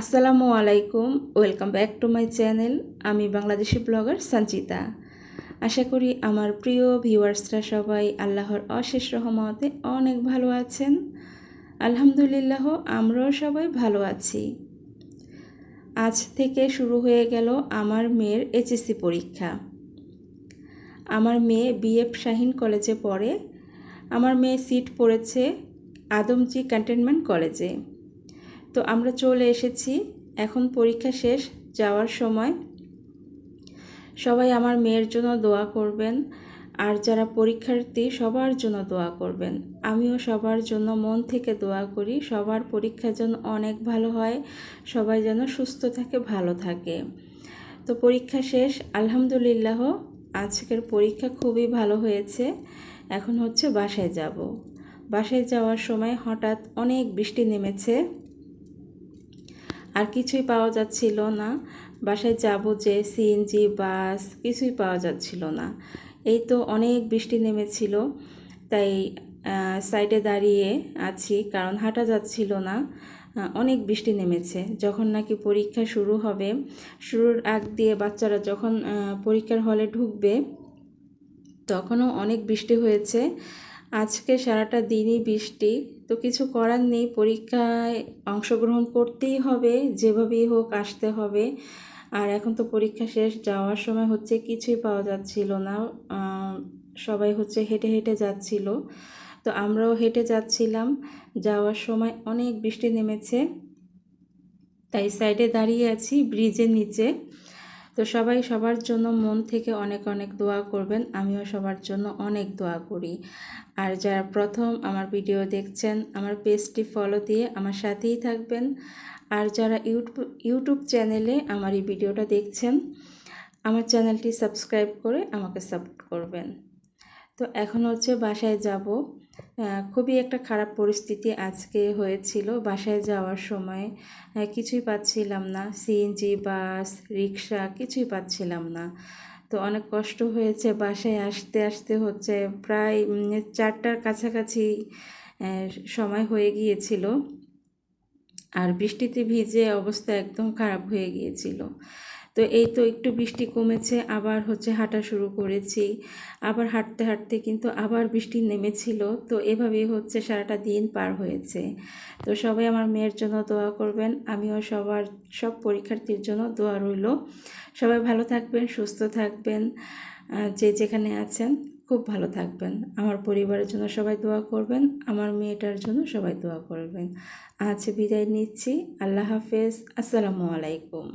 আসসালামু আলাইকুম, welcome back to my channel. আমি বাংলাদেশি ব্লগার সঞ্চিতা। আশা করি আমার প্রিয় ভিউয়ার্সরা সবাই আল্লাহর অশেষ রহমতে অনেক ভালো আছেন। আলহামদুলিল্লাহ, আমরাও সবাই ভালো আছি। আজ থেকে শুরু হয়ে গেল আমার মেয়ের এইচএসসি পরীক্ষা। আমার মেয়ে বিএফ শাহিন কলেজে পড়ে। আমার মেয়ে সিট পড়েছে আদমজি ক্যান্টনমেন্ট কলেজে। তো আমরা চলে এসেছি। এখন পরীক্ষা শেষ, যাওয়ার সময়। সবাই আমার মেয়ের জন্য দোয়া করবেন। আর যারা পরীক্ষার্থী, সবার জন্য দোয়া করবেন। আমিও সবার জন্য মন থেকে দোয়া করি, সবার পরীক্ষা যেন অনেক ভালো হয়, সবাই যেন সুস্থ থাকে, ভালো থাকে। তো পরীক্ষা শেষ, আলহামদুলিল্লাহ, আজকের পরীক্ষা খুবই ভালো হয়েছে। এখন হচ্ছে বাসায় যাব। বাসায় যাওয়ার সময় হঠাৎ অনেক বৃষ্টি নেমেছে। আর কিছুই পাওয়া যাচ্ছিল না। বাসায় যাব যে সিএনজি বাস কিছুই পাওয়া যাচ্ছিল না। এই তো অনেক বৃষ্টি নেমেছিল, তাই সাইডে দাঁড়িয়ে আছি, কারণ হাঁটা যাচ্ছিল না। অনেক বৃষ্টি নেমেছে, যখন নাকি পরীক্ষা শুরু হবে, শুরুর আগ দিয়ে বাচ্চারা যখন পরীক্ষার হলে ঢুকবে, তখনও অনেক বৃষ্টি হয়েছে। আজকে সারাটা দিনই বৃষ্টি, তো কিছু করার নেই। পরীক্ষায় অংশগ্রহণ করতেই হবে, যেভাবেই হোক আসতে হবে। আর এখন তো পরীক্ষা শেষ, যাওয়ার সময় হচ্ছে কিছুই পাওয়া যাচ্ছিল না। সবাই হচ্ছে হেঁটে হেঁটে যাচ্ছিল। তো আমরাও হেঁটে যাচ্ছিলাম। যাওয়ার সময় অনেক বৃষ্টি নেমেছে। তাই সাইডে দাঁড়িয়ে আছি ব্রিজের নিচে। তো সবাই সবার জন্য মন থেকে অনেক অনেক দোয়া করবেন। আমিও সবার জন্য অনেক দোয়া করি। আর যারা প্রথম আমার ভিডিও দেখছেন, আমার পেজটি ফলো দিয়ে আমার সাথেই থাকবেন। আর যারা ইউটিউব ইউটিউব চ্যানেলে আমার এই ভিডিওটা দেখছেন, আমার চ্যানেলটি সাবস্ক্রাইব করে আমাকে সাপোর্ট করবেন। তো এখন হচ্ছে বাসায় যাব। খুবই একটা খারাপ পরিস্থিতি আজকে হয়েছিল বাসায় যাওয়ার সময়। কিছুই পাচ্ছিলাম না। সিএনজি বাস, রিক্সা কিছুই পাচ্ছিলাম না। তো অনেক কষ্ট হয়েছে বাসায় আসতে আসতে হচ্ছে প্রায় চারটার কাছাকাছি সময় হয়ে গিয়েছিল। আর বৃষ্টিতে ভিজে অবস্থা একদম খারাপ হয়ে গিয়েছিল। তো এই তো একটু বৃষ্টি কমেছে, আবার হচ্ছে হাঁটা শুরু করেছি। আবার হাঁটতে হাঁটতে কিন্তু আবার বৃষ্টি নেমেছিল, তো এভাবেই হচ্ছে সারাটা দিন পার হয়েছে। তো সবাই আমার মেয়ের জন্য দোয়া করবেন, আমিও সবার, সব পরীক্ষার্থীর জন্য দোয়া রইল। সবাই ভালো থাকবেন, সুস্থ থাকবেন যে যেখানে আছেন খুব ভালো থাকবেন। আমার পরিবারের জন্য সবাই দোয়া করবেন, আমার মেয়েটার জন্য সবাই দোয়া করবেন। আজ বিদায় নিচ্ছি, আল্লাহ হাফেজ, আসসালামু আলাইকুম।